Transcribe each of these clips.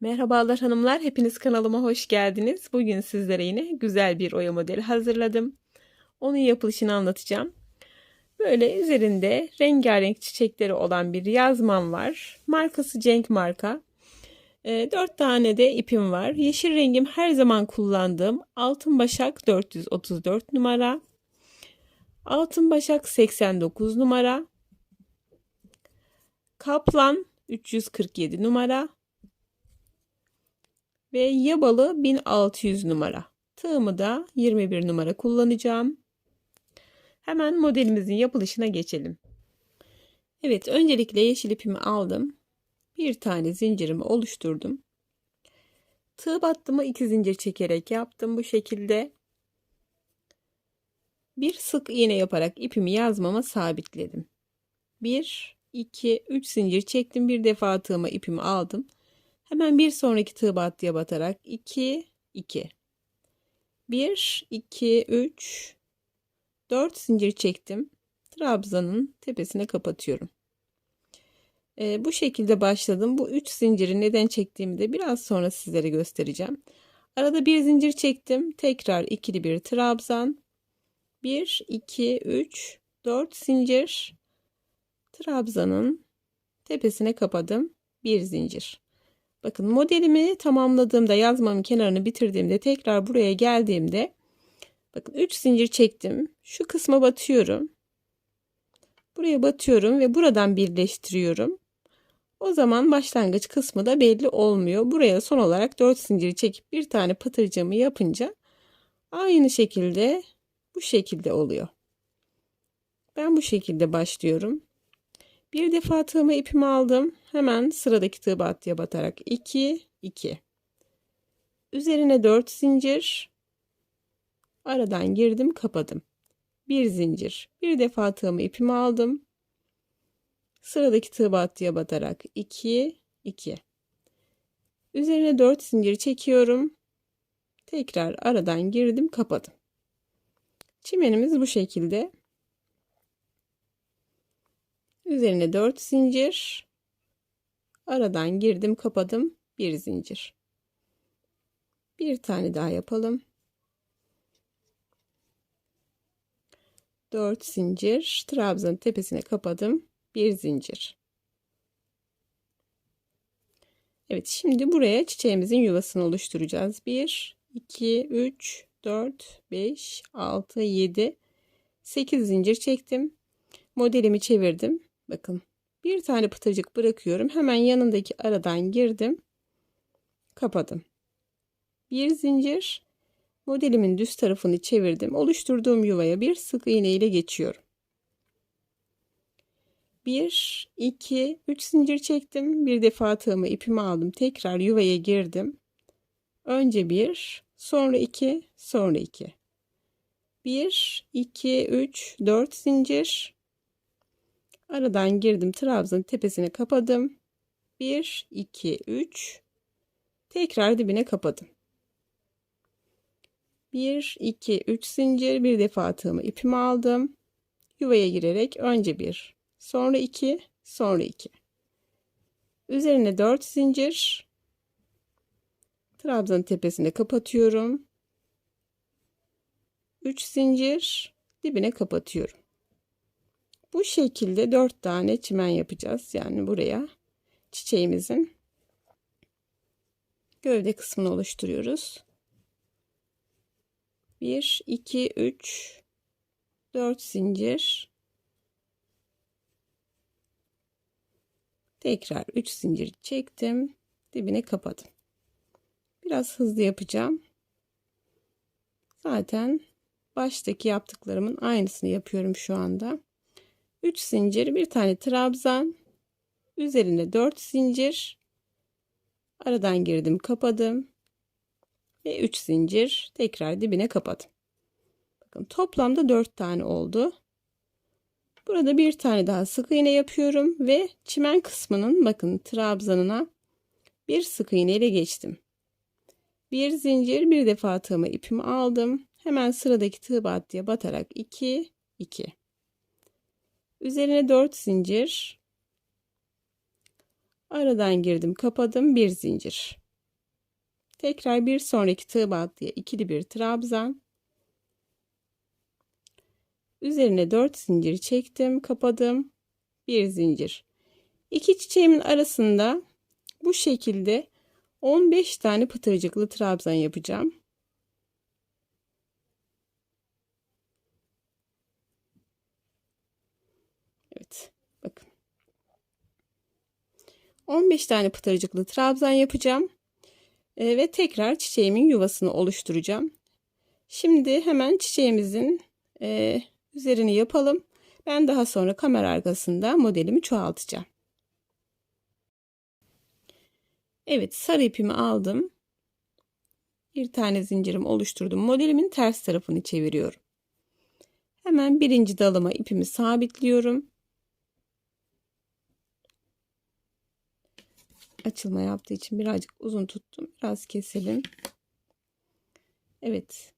Merhabalar hanımlar, hepiniz kanalıma hoş geldiniz. Bugün sizlere yine güzel bir oya modeli hazırladım. Onun yapılışını anlatacağım. Böyle üzerinde rengarenk çiçekleri olan bir yazmam var. Markası Cenk marka. E, 4 tane de ipim var. Yeşil rengim her zaman kullandığım Altın Başak 434 numara. Altın Başak 89 numara. Kaplan 347 numara ve yabalı 1600 numara. Tığımı da 21 numara kullanacağım. Hemen modelimizin yapılışına geçelim. Evet öncelikle yeşil ipimi aldım. Bir tane zincirimi oluşturdum. Tığ battımı iki zincir çekerek yaptım bu şekilde. Bir sık iğne yaparak ipimi yazmama sabitledim. 1 2 3 zincir çektim. Bir defa tığıma ipimi aldım. Hemen bir sonraki tığ battıya batarak 2 2 1 2 3 4 zincir çektim. Trabzanın tepesine kapatıyorum. Ee, bu şekilde başladım. Bu 3 zinciri neden çektiğimi de biraz sonra sizlere göstereceğim. Arada bir zincir çektim. Tekrar ikili bir trabzan. 1 2 3 4 zincir trabzanın tepesine kapadım. Bir zincir. Bakın modelimi tamamladığımda yazmamın kenarını bitirdiğimde tekrar buraya geldiğimde bakın 3 zincir çektim. Şu kısma batıyorum. Buraya batıyorum ve buradan birleştiriyorum. O zaman başlangıç kısmı da belli olmuyor. Buraya son olarak 4 zincir çekip bir tane patırcığımı yapınca aynı şekilde bu şekilde oluyor. Ben bu şekilde başlıyorum. Bir defa tığımı ipimi aldım. Hemen sıradaki tığ battıya batarak 2 2. Üzerine 4 zincir. Aradan girdim, kapadım. Bir zincir. Bir defa tığımı ipimi aldım. Sıradaki tığ battıya batarak 2 2. Üzerine 4 zincir çekiyorum. Tekrar aradan girdim, kapadım. Çimenimiz bu şekilde. Üzerine 4 zincir. Aradan girdim, kapadım. Bir zincir. Bir tane daha yapalım. 4 zincir. Trabzanın tepesine kapadım. Bir zincir. Evet, şimdi buraya çiçeğimizin yuvasını oluşturacağız. 1 2 3 4 5 6 7 8 zincir çektim. Modelimi çevirdim. Bakın bir tane pıtırcık bırakıyorum. Hemen yanındaki aradan girdim. Kapadım. Bir zincir. Modelimin düz tarafını çevirdim. Oluşturduğum yuvaya bir sık iğne ile geçiyorum. 1, 2, 3 zincir çektim. Bir defa tığımı ipimi aldım. Tekrar yuvaya girdim. Önce 1, sonra 2, sonra 2. 1, 2, 3, 4 zincir. Aradan girdim. Trabzanın tepesine kapadım. 1, 2, 3. Tekrar dibine kapadım. 1, 2, 3 zincir. Bir defa tığımı ipimi aldım. Yuvaya girerek önce 1, sonra 2, sonra 2. Üzerine 4 zincir. Trabzanın tepesine kapatıyorum. 3 zincir dibine kapatıyorum. Bu şekilde dört tane çimen yapacağız. Yani buraya çiçeğimizin gövde kısmını oluşturuyoruz. 1, 2, 3, 4 zincir. Tekrar 3 zincir çektim. Dibine kapadım. Biraz hızlı yapacağım. Zaten baştaki yaptıklarımın aynısını yapıyorum şu anda. 3 zincir, bir tane trabzan, üzerine 4 zincir, aradan girdim, kapadım ve 3 zincir, tekrar dibine kapadım. Bakın toplamda 4 tane oldu. Burada bir tane daha sık iğne yapıyorum ve çimen kısmının bakın trabzanına bir sık iğne ile geçtim. Bir zincir, bir defa tığımı ipimi aldım. Hemen sıradaki tığ battıya batarak 2 2 Üzerine 4 zincir. Aradan girdim, kapadım, bir zincir. Tekrar bir sonraki tığ battıya ikili bir trabzan. Üzerine 4 zincir çektim, kapadım. Bir zincir. İki çiçeğimin arasında bu şekilde 15 tane pıtırcıklı trabzan yapacağım. Evet. Bakın. 15 tane pıtırcıklı trabzan yapacağım. Ee, ve tekrar çiçeğimin yuvasını oluşturacağım. Şimdi hemen çiçeğimizin e, üzerini yapalım. Ben daha sonra kamera arkasında modelimi çoğaltacağım. Evet sarı ipimi aldım. Bir tane zincirim oluşturdum. Modelimin ters tarafını çeviriyorum. Hemen birinci dalıma ipimi sabitliyorum. Açılma yaptığı için birazcık uzun tuttum. Biraz keselim. Evet.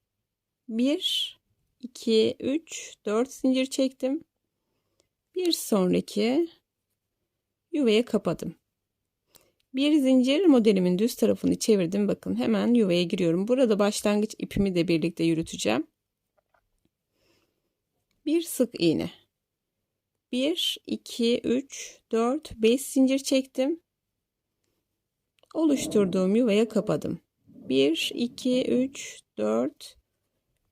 1 2 3 4 zincir çektim. Bir sonraki yuvaya kapadım. Bir zincir modelimin düz tarafını çevirdim. Bakın hemen yuvaya giriyorum. Burada başlangıç ipimi de birlikte yürüteceğim. Bir sık iğne. 1, 2, 3, 4, 5 zincir çektim. Oluşturduğum yuvaya kapadım. 1, 2, 3, 4,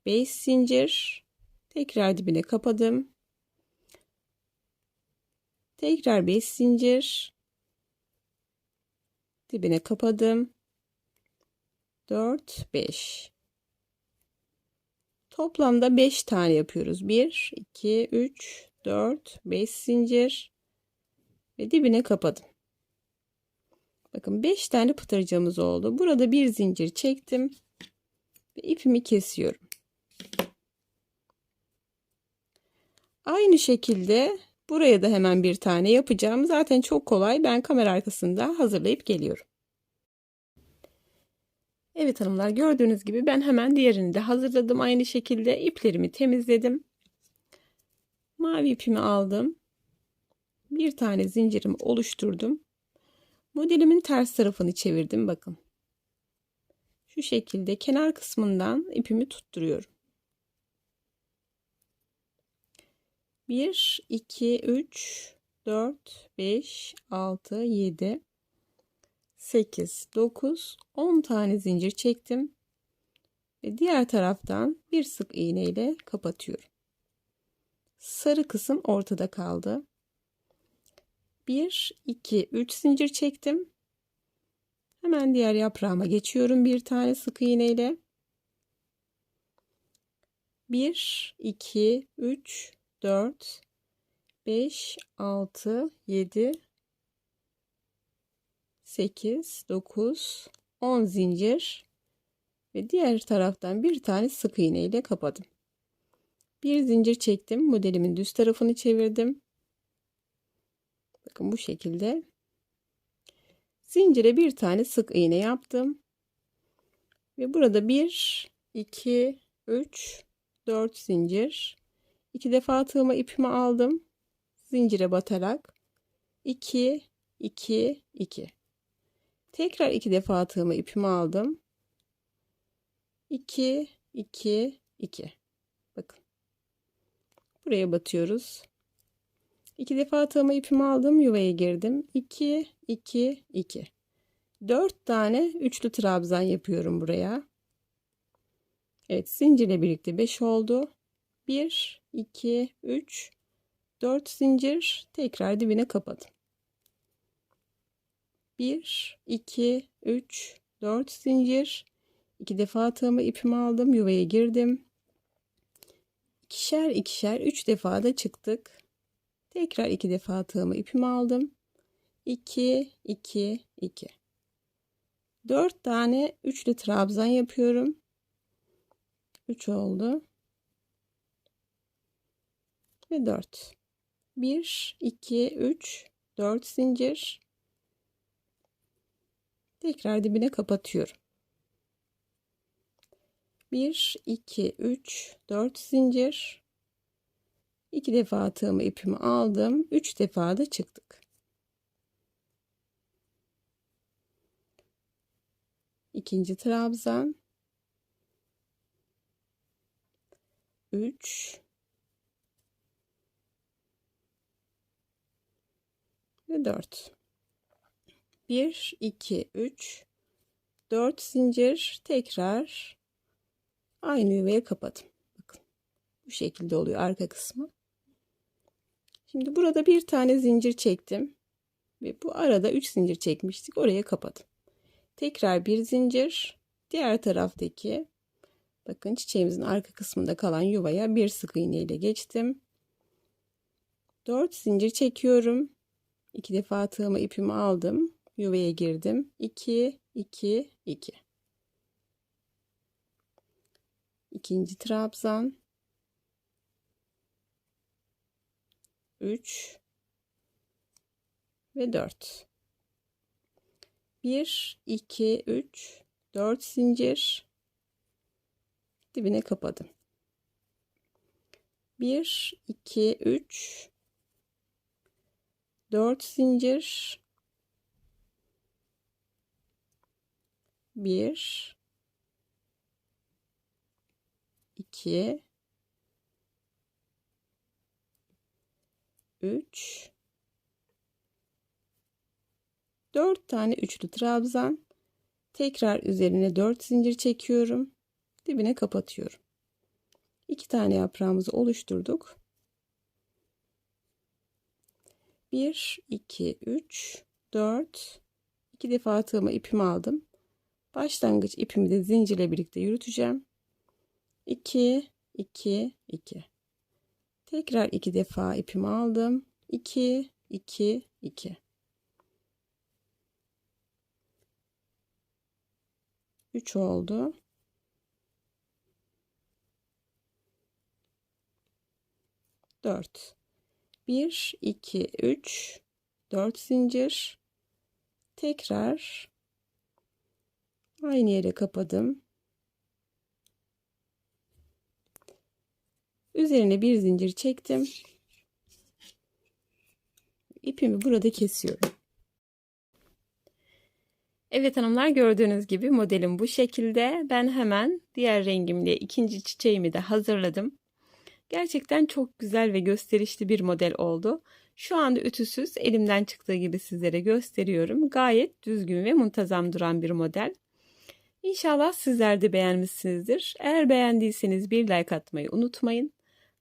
5 zincir. Tekrar dibine kapadım. Tekrar 5 zincir dibine kapadım 4 5 toplamda 5 tane yapıyoruz 1 2 3 4 5 zincir ve dibine kapadım bakın 5 tane pıtırcığımız oldu burada bir zincir çektim ve ipimi kesiyorum aynı şekilde Buraya da hemen bir tane yapacağım. Zaten çok kolay. Ben kamera arkasında hazırlayıp geliyorum. Evet hanımlar gördüğünüz gibi ben hemen diğerini de hazırladım. Aynı şekilde iplerimi temizledim. Mavi ipimi aldım. Bir tane zincirimi oluşturdum. Modelimin ters tarafını çevirdim bakın. Şu şekilde kenar kısmından ipimi tutturuyorum. 1, 2, 3, 4, 5, 6, 7, 8, 9, 10 tane zincir çektim. Ve diğer taraftan bir sık iğne ile kapatıyorum. Sarı kısım ortada kaldı. 1, 2, 3 zincir çektim. Hemen diğer yaprağıma geçiyorum bir tane sık iğne ile. 1, 2, 3, 4 5 6 7 8 9 10 zincir ve diğer taraftan bir tane sık iğne ile kapadım. Bir zincir çektim. Modelimin düz tarafını çevirdim. Bakın bu şekilde. Zincire bir tane sık iğne yaptım. Ve burada 1 2 3 4 zincir 2 defa tığıma ipimi aldım. Zincire batarak 2 2 2. Tekrar 2 defa tığıma ipimi aldım. 2 2 2. Bakın. Buraya batıyoruz. 2 defa tığıma ipimi aldım, yuvaya girdim. 2 2 2. 4 tane üçlü trabzan yapıyorum buraya. Evet, zincirle birlikte 5 oldu. 1 2 3 4 zincir tekrar dibine kapadım. 1 2 3 4 zincir iki defa tığımı ipimi aldım yuvaya girdim. İkişer ikişer 3 defa da çıktık. Tekrar iki defa tığımı ipimi aldım. 2 2 2 4 tane üçlü trabzan yapıyorum. 3 oldu ve 4. 1, 2, 3, 4 zincir. Tekrar dibine kapatıyorum. 1, 2, 3, 4 zincir. 2 defa tığımı ipimi aldım. 3 defa da çıktık. ikinci trabzan. 3 ve 4 1 2 3 4 zincir. Tekrar aynı yuvaya kapadım. Bakın bu şekilde oluyor arka kısmı şimdi burada bir tane zincir çektim ve bu arada 3 zincir çekmiştik oraya kapadım. Tekrar bir zincir diğer taraftaki bakın çiçeğimizin arka kısmında kalan yuvaya bir sık iğne ile geçtim. 4 zincir çekiyorum. İki defa tığımı ipimi aldım yuvaya girdim. 2 2 2 ikinci trabzan 3 ve 4 1 2 3 4 zincir. Dibine kapadım. 1 2 3 4 zincir. 1 2 3 4 tane üçlü trabzan. Tekrar üzerine 4 zincir çekiyorum. Dibine kapatıyorum. 2 tane yaprağımızı oluşturduk. 1 2 3 4 2 defa tığıma ipimi aldım. Başlangıç ipimi de zincirle birlikte yürüteceğim. 2 2 2 tekrar iki defa ipimi aldım. 2 2 2 3 oldu. Dört. Bir iki üç. Dört zincir. Tekrar aynı yere kapadım Üzerine bir zincir çektim. İpimi burada kesiyorum. Evet hanımlar gördüğünüz gibi modelim bu şekilde. Ben hemen diğer rengimle ikinci çiçeğimi de hazırladım. Gerçekten çok güzel ve gösterişli bir model oldu. Şu anda ütüsüz elimden çıktığı gibi sizlere gösteriyorum. Gayet düzgün ve muntazam duran bir model. İnşallah sizler de beğenmişsinizdir. Eğer beğendiyseniz bir like atmayı unutmayın.